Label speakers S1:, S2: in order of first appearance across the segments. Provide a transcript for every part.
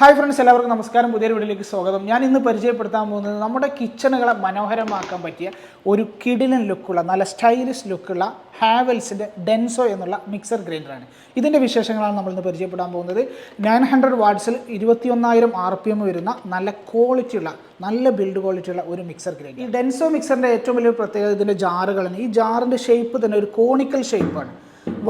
S1: Hi friends എല്ലാവർക്കും നമസ്കാരം. പുതിയൊരു വീഡിയോയിലേക്ക് സ്വാഗതം. ഞാൻ ഇന്ന് പരിചയപ്പെടുത്താൻ പോകുന്നത് നമ്മുടെ കിച്ചണുകളെ മനോഹരമാക്കാൻ പറ്റിയ ഒരു കിടിലൻ ലുക്കുള്ള നല്ല സ്റ്റൈലിഷ് ലുക്കുള്ള ഹാവൽസിന്റെ ഡെൻസോ എന്നുള്ള മിക്സർ ഗ്രൈൻഡറാണ് ഇതിന്റെ വിശേഷങ്ങളാണ് നമ്മൾ ഇന്ന് പരിചയപ്പെടാൻ പോകുന്നത്. നയൻ ഹൺഡ്രഡ് വാട്ട്സിൽ ഇരുപത്തിയൊന്നായിരം ആർ പി എം വരുന്ന നല്ല ക്വാളിറ്റിയുള്ള നല്ല ബിൽഡ് ക്വാളിറ്റിയുള്ള ഒരു മിക്സർ ഗ്രൈൻഡർ ഈ ഡെൻസോ മിക്സറിന്റെ ഏറ്റവും വലിയ പ്രത്യേകത ഇതിന്റെ ജാറുകളാണ്. ഈ ജാറിന്റെ ഷേപ്പ് തന്നെ ഒരു കോണിക്കൽ ഷേപ്പാണ്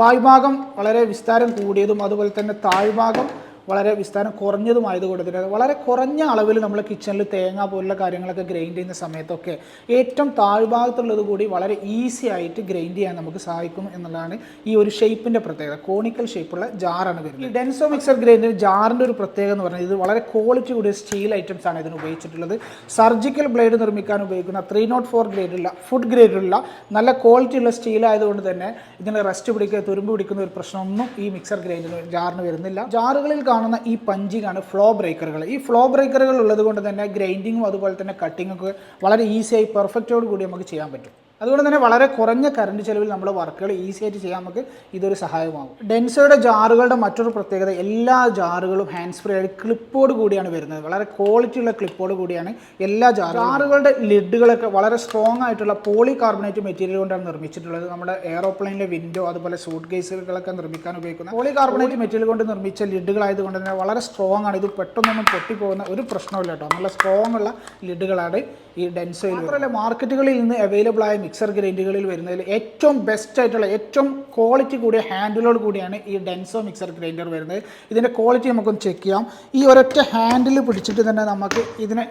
S1: വായ്ഭാഗം വളരെ വിസ്താരം കൂടിയതും അതുപോലെ തന്നെ താഴ്ഭാഗം വളരെ വിസ്താരം കുറഞ്ഞതുമായതുകൊണ്ട് തന്നെ വളരെ കുറഞ്ഞ അളവിൽ നമ്മൾ കിച്ചണിൽ തേങ്ങ പോലുള്ള കാര്യങ്ങളൊക്കെ ഗ്രൈൻഡ് ചെയ്യുന്ന സമയത്തൊക്കെ ഏറ്റവും താഴ്ഭാഗത്തുള്ളത് കൂടി വളരെ ഈസി ആയിട്ട് ഗ്രൈൻഡ് ചെയ്യാൻ നമുക്ക് സഹായിക്കും എന്നുള്ളതാണ് ഈ ഒരു ഷേപ്പിന്റെ പ്രത്യേകത. കോണിക്കൽ ഷേപ്പുള്ള ജാറാണ് വരുന്നത്. ഈ ഡെൻസോ മിക്സർ ഗ്രൈൻഡർ ജാറിന്റെ ഒരു പ്രത്യേകത എന്ന് പറഞ്ഞാൽ ഇത് വളരെ ക്വാളിറ്റി കൂടിയ സ്റ്റീൽ ഐറ്റംസ് ആണ് ഇതിന് ഉപയോഗിച്ചിട്ടുള്ളത്. സർജിക്കൽ ബ്ലേഡ് നിർമ്മിക്കാൻ ഉപയോഗിക്കുന്ന ത്രീ നോട്ട് ഫോർ ഗ്രേഡുള്ള ഫുഡ് ഗ്രേഡുള്ള നല്ല ക്വാളിറ്റി ഉള്ള സ്റ്റീൽ ആയതുകൊണ്ട് തന്നെ ഇതിന് റെസ്റ്റ് പിടിക്കുക തുരുമ്പ് പിടിക്കുന്ന ഒരു പ്രശ്നമൊന്നും ഈ മിക്സർ ഗ്രൈൻഡർ ജാറിന് വരുന്നില്ല. ജാറുകളിൽ കാണുന്ന ഈ പഞ്ചിങ്ങാണ് ഫ്ലോ ബ്രേക്കറുകൾ ഈ ഫ്ലോ ബ്രേക്കറുകൾ ഉള്ളത് കൊണ്ട് തന്നെ ഗ്രൈൻഡിങ്ങും അതുപോലെ തന്നെ കട്ടിങ്ങൊക്കെ വളരെ ഈസിയായി പെർഫെക്റ്റോട് കൂടി നമുക്ക് ചെയ്യാൻ പറ്റും. അതുകൊണ്ട് തന്നെ വളരെ കുറഞ്ഞ കറണ്ട് ചെലവിൽ നമ്മൾ വർക്കുകൾ ഈസി ആയിട്ട് ചെയ്യാൻ നമുക്ക് ഇതൊരു സഹായമാകും. ഡെൻസോയുടെ ജാറുകളുടെ മറ്റൊരു പ്രത്യേകത എല്ലാ ജാറുകളും ഹാൻഡ്സ് ഫ്രീ ആയിട്ട് ക്ലിപ്പോട് കൂടിയാണ് വരുന്നത്. വളരെ ക്വാളിറ്റി ഉള്ള ക്ലിപ്പോട് കൂടിയാണ് എല്ലാ ജാറും ജാറുകളുടെ ലിഡുകളൊക്കെ വളരെ സ്ട്രോങ് ആയിട്ടുള്ള പോളി കാർബണേറ്റ് മെറ്റീരിയൽ കൊണ്ടാണ് നിർമ്മിച്ചിട്ടുള്ളത്. നമ്മുടെ എയറോപ്ലെയിനിലെ വിൻഡോ അതുപോലെ സൂട്ട് കേസുകളൊക്കെ നിർമ്മിക്കാൻ ഉപയോഗിക്കുന്ന പോളി കാർബണേറ്റ് മെറ്റീരിയൽ കൊണ്ട് നിർമ്മിച്ച ലിഡുകളായതുകൊണ്ട് തന്നെ വളരെ സ്ട്രോങ് ആണ്. ഇത് പെട്ടെന്നൊന്നും പൊട്ടിപ്പോകുന്ന ഒരു പ്രശ്നമില്ല കേട്ടോ. നല്ല സ്ട്രോങ് ഉള്ള ലിഡുകളാണ് ഈ ഡെൻസോയിൽ മാത്രമല്ല മാർക്കറ്റുകളിൽ നിന്ന് അവൈലബിൾ ആയ മിക്സർ ഗ്രൈൻഡുകളിൽ വരുന്നതിൽ ഏറ്റവും ബെസ്റ്റ് ആയിട്ടുള്ള ഏറ്റവും ക്വാളിറ്റി കൂടിയ ഹാൻഡിലോട് കൂടിയാണ് ഈ ഡെൻസോ മിക്സർ ഗ്രൈൻഡർ വരുന്നത്. ഇതിന്റെ ക്വാളിറ്റി നമുക്കൊന്ന് ചെക്ക് ചെയ്യാം. ഈ ഒരൊറ്റ ഹാൻഡിൽ പിടിച്ചിട്ട് തന്നെ നമുക്ക് ഇതിനെ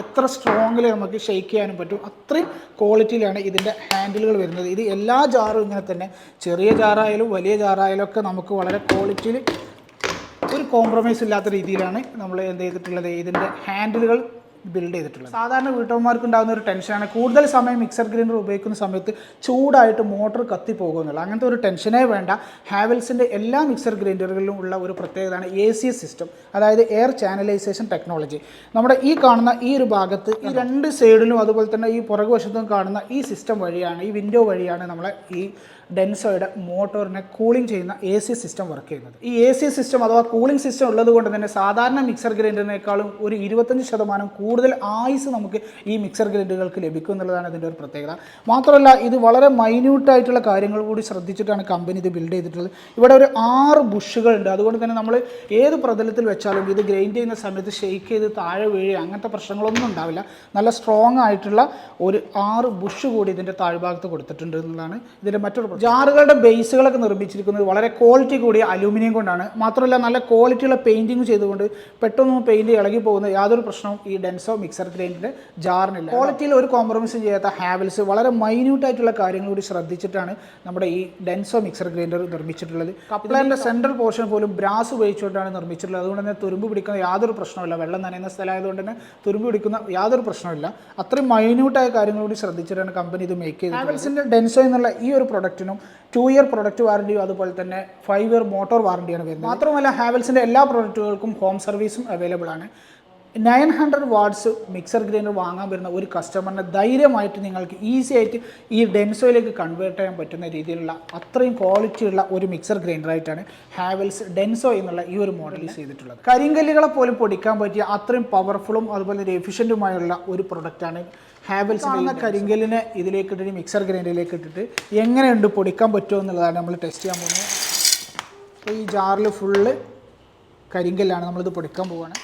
S1: എത്ര സ്ട്രോങ്ങിൽ നമുക്ക് ഷെയ്ക്ക് ചെയ്യാനും പറ്റും. അത്രയും ക്വാളിറ്റിയിലാണ് ഇതിന്റെ ഹാൻഡിലുകൾ വരുന്നത്. ഇത് എല്ലാ ജാറും ഇങ്ങനെ തന്നെ. ചെറിയ ജാറായാലും വലിയ ജാറായാലും ഒക്കെ നമുക്ക് വളരെ ക്വാളിറ്റിയിൽ ഒരു കോംപ്രമൈസ് ഇല്ലാത്ത രീതിയിലാണ് നമ്മൾ എന്ത് ചെയ്തിട്ടുള്ളത്? ഇതിന്റെ ഹാൻഡിലുകൾ ബിൽഡ് ചെയ്തിട്ടുള്ളത്. സാധാരണ വീട്ടമ്മമാർക്ക് ഉണ്ടാകുന്ന ഒരു ടെൻഷനാണ്. കൂടുതൽ സമയം മിക്സർ ഗ്രൈൻഡർ ഉപയോഗിക്കുന്ന സമയത്ത് ചൂടായിട്ട് മോട്ടർ കത്തി പോകുന്നില്ല അങ്ങനത്തെ ഒരു ടെൻഷനേ വേണ്ട. ഹാവൽസിന്റെ എല്ലാ മിക്സർ ഗ്രൈൻഡറുകളിലും ഉള്ള ഒരു പ്രത്യേകതയാണ് എ സി സിസ്റ്റം അതായത് എയർ ചാനലൈസേഷൻ ടെക്നോളജി നമ്മുടെ ഈ കാണുന്ന ഈ ഒരു ഭാഗത്ത് ഈ രണ്ട് സൈഡിലും അതുപോലെ തന്നെ ഈ പുറകുവശത്തും കാണുന്ന ഈ സിസ്റ്റം വഴിയാണ് ഈ വിൻഡോ വഴിയാണ് നമ്മളെ ഈ ഡെൻസോയുടെ മോട്ടോറിനെ കൂളിംഗ് ചെയ്യുന്ന എ സി സിസ്റ്റം വർക്ക് ചെയ്യുന്നത്. ഈ എ സി സിസ്റ്റം അഥവാ കൂളിംഗ് സിസ്റ്റം ഉള്ളത് കൊണ്ട് തന്നെ സാധാരണ മിക്സർ ഗ്രൈൻഡറിനേക്കാളും ഒരു ഇരുപത്തഞ്ച് ശതമാനം കൂടുതൽ ആയുസ് നമുക്ക് ഈ മിക്സർ ഗ്രൈൻഡറുകൾക്ക് ലഭിക്കും എന്നുള്ളതാണ് ഇതിന്റെ ഒരു പ്രത്യേകത. മാത്രമല്ല ഇത് വളരെ മൈന്യൂട്ടായിട്ടുള്ള കാര്യങ്ങൾ കൂടി ശ്രദ്ധിച്ചിട്ടാണ് കമ്പനി ഇത് ബിൽഡ് ചെയ്തിട്ടുള്ളത്. ഇവിടെ ഒരു ആറ് ബുഷുകളുണ്ട് അതുകൊണ്ട് തന്നെ നമ്മൾ ഏത് പ്രതലത്തിൽ വെച്ചാലും ഇത് ഗ്രൈൻഡ് ചെയ്യുന്ന സമയത്ത് ഷെയ്ക്ക് ചെയ്ത് താഴെ വീഴുക അങ്ങനത്തെ പ്രശ്നങ്ങളൊന്നും ഉണ്ടാവില്ല. നല്ല സ്ട്രോങ് ആയിട്ടുള്ള ഒരു ആറ് ബുഷ് കൂടി ഇതിന്റെ താഴ്ഭാഗത്ത് കൊടുത്തിട്ടുണ്ട് എന്നുള്ളതാണ് ഇതിന്റെ മറ്റൊരു. ജാറുകളുടെ ബേസുകളൊക്കെ നിർമ്മിച്ചിരിക്കുന്നത് വളരെ ക്വാളിറ്റി കൂടിയ അലൂമിനിയം കൊണ്ടാണ്. മാത്രമല്ല നല്ല ക്വാളിറ്റിയുള്ള പെയിന്റിങ് ചെയ്തുകൊണ്ട് പെട്ടെന്ന് പെയിന്റ് ഇളകി പോകുന്ന യാതൊരു പ്രശ്നവും ഈ മിക്സർ ഗ്രൈൻഡിന്റെ ജാറിനില്ല. ക്വാളിറ്റിയിൽ ഒരു കോംപ്രമൈസും ചെയ്യാത്ത ഹാവൽസ് വളരെ മൈന്യൂട്ട് ആയിട്ടുള്ള കാര്യങ്ങൾ കൂടി ശ്രദ്ധിച്ചിട്ടാണ് നമ്മുടെ ഈ ഡെൻസോ മിക്സർ ഗ്രൈൻഡർ നിർമ്മിച്ചിട്ടുള്ളത്. കപ്ലറിന്റെ സെൻട്രൽ പോർഷൻ പോലും ബ്രാസ് ഉപയോഗിച്ചുകൊണ്ടാണ് നിർമ്മിച്ചിട്ടുള്ളത്. അതുകൊണ്ട് തന്നെ തുരുമ്പ് പിടിക്കുന്ന യാതൊരു പ്രശ്നമില്ല വെള്ളം നനയുന്ന സ്ഥലമായതുകൊണ്ട് തന്നെ തുരുമ്പ് പിടിക്കുന്ന യാതൊരു പ്രശ്നമില്ല അത്രയും മൈന്യൂട്ടായ കാര്യങ്ങൾ കൂടി ശ്രദ്ധിച്ചിട്ടാണ് കമ്പനി ഇത് മേക്ക് ചെയ്തത് ഹാവൽസിന്റെ ഡെൻസോ എന്നുള്ള ഈ ഒരു പ്രൊഡക്റ്റിനും ടു ഇയർ പ്രൊഡക്റ്റ് വാറണ്ടിയും അതുപോലെ തന്നെ ഫൈവ് ഇയർ മോട്ടോർ വാറണ്ടിയാണ് വരുന്നത്. മാത്രമല്ല ഹാവൽസിന്റെ എല്ലാ പ്രൊഡക്റ്റുകൾക്കും ഹോം സർവീസും അവൈലബിൾ ആണ്. Nine hundred watts mixer grinder വാങ്ങാൻ വരുന്ന ഒരു കസ്റ്റമറിനെ ധൈര്യമായിട്ട് നിങ്ങൾക്ക് ഈസി ആയിട്ട് ഈ ഡെൻസോയിലേക്ക് കൺവേർട്ട് ചെയ്യാൻ പറ്റുന്ന രീതിയിലുള്ള അത്രയും ക്വാളിറ്റി ഉള്ള ഒരു മിക്സർ ഗ്രൈൻഡറായിട്ടാണ് ഹാവൽസ് ഡെൻസോ എന്നുള്ള ഈ ഒരു മോഡൽ ചെയ്തിട്ടുള്ളത്. കരിങ്കല്ലുകളെ പോലും പൊടിക്കാൻ പറ്റിയ അത്രയും പവർഫുള്ളും അതുപോലെ ഒരു എഫിഷ്യന്റുമായുള്ള ഒരു പ്രൊഡക്റ്റാണ് ഹാവൽസ് എന്ന കരിങ്കല്ലിനെ ഇതിലേക്ക് ഇട്ടിട്ട് മിക്സർ ഗ്രൈൻഡറിലേക്ക് ഇട്ടിട്ട് എങ്ങനെയുണ്ട് പൊടിക്കാൻ പറ്റുമോ എന്നുള്ളതാണ് നമ്മൾ ടെസ്റ്റ് ചെയ്യാൻ പോകുന്നത്. അപ്പോൾ ഈ ജാറിൽ ഫുള്ള് കരിങ്കല്ലാണ് നമ്മളിത് പൊടിക്കാൻ പോവുകയാണ്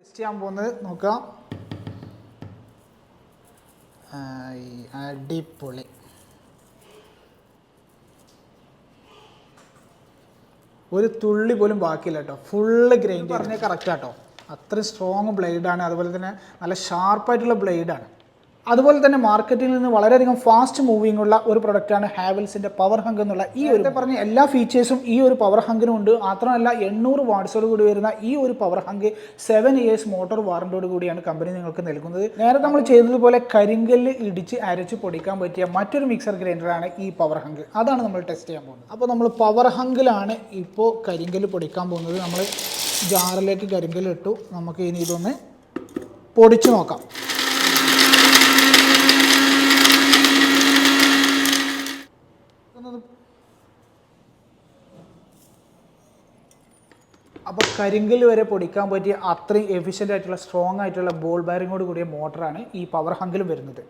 S1: ടെസ്റ്റ് ചെയ്യാൻ പോകുന്നത് നോക്കാം. അടിപൊളി. ഒരു തുള്ളി പോലും ബാക്കിയില്ല കേട്ടോ. ഫുള്ള് ഗ്രൈൻഡ് പറഞ്ഞാൽ കറക്റ്റ് കേട്ടോ അത്രയും സ്ട്രോങ് ബ്ലേഡാണ് അതുപോലെ തന്നെ നല്ല ഷാർപ്പായിട്ടുള്ള ബ്ലേഡാണ് അതുപോലെ തന്നെ മാർക്കറ്റിൽ നിന്ന് വളരെയധികം ഫാസ്റ്റ് മൂവിംഗ് ഉള്ള ഒരു പ്രൊഡക്റ്റാണ് ഹാവൽസിന്റെ പവർ ഹങ്ക് എന്നുള്ള ഈ ഒരു പറഞ്ഞ എല്ലാ ഫീച്ചേഴ്സും ഈ ഒരു പവർ ഹങ്കിനും ഉണ്ട്. മാത്രമല്ല എണ്ണൂറ് വാട്ട്സോട് കൂടി വരുന്ന ഈ ഒരു power hunk seven years motor വാറണ്ടിയോട് കൂടിയാണ് കമ്പനി നിങ്ങൾക്ക് നൽകുന്നത്. നേരത്തെ നമ്മൾ ചെയ്തതുപോലെ കരിങ്കല്ല് ഇടിച്ച് അരച്ച് പൊടിക്കാൻ പറ്റിയ മറ്റൊരു മിക്സർ ഗ്രൈൻഡറാണ് ഈ പവർ ഹങ്ക് അതാണ് നമ്മൾ ടെസ്റ്റ് ചെയ്യാൻ പോകുന്നത്. അപ്പോൾ നമ്മൾ പവർ ഹങ്കിലാണ് ഇപ്പോൾ കരിങ്കല്ല് പൊടിക്കാൻ പോകുന്നത്. നമ്മൾ ജാറിലേക്ക് കരിങ്കല്ല് ഇട്ടു. നമുക്ക് ഇനി ഇതൊന്ന് പൊടിച്ചു നോക്കാം. അപ്പോൾ കരിങ്കൽ വരെ പൊടിക്കാൻ പറ്റിയ അത്രയും എഫിഷ്യന്റ് ആയിട്ടുള്ള സ്ട്രോങ് ആയിട്ടുള്ള ബോൾ ബയറിങ്ങോട് കൂടിയ മോട്ടറാണ് ഈ പവർ ഹങ്കിലും വരുന്നത്.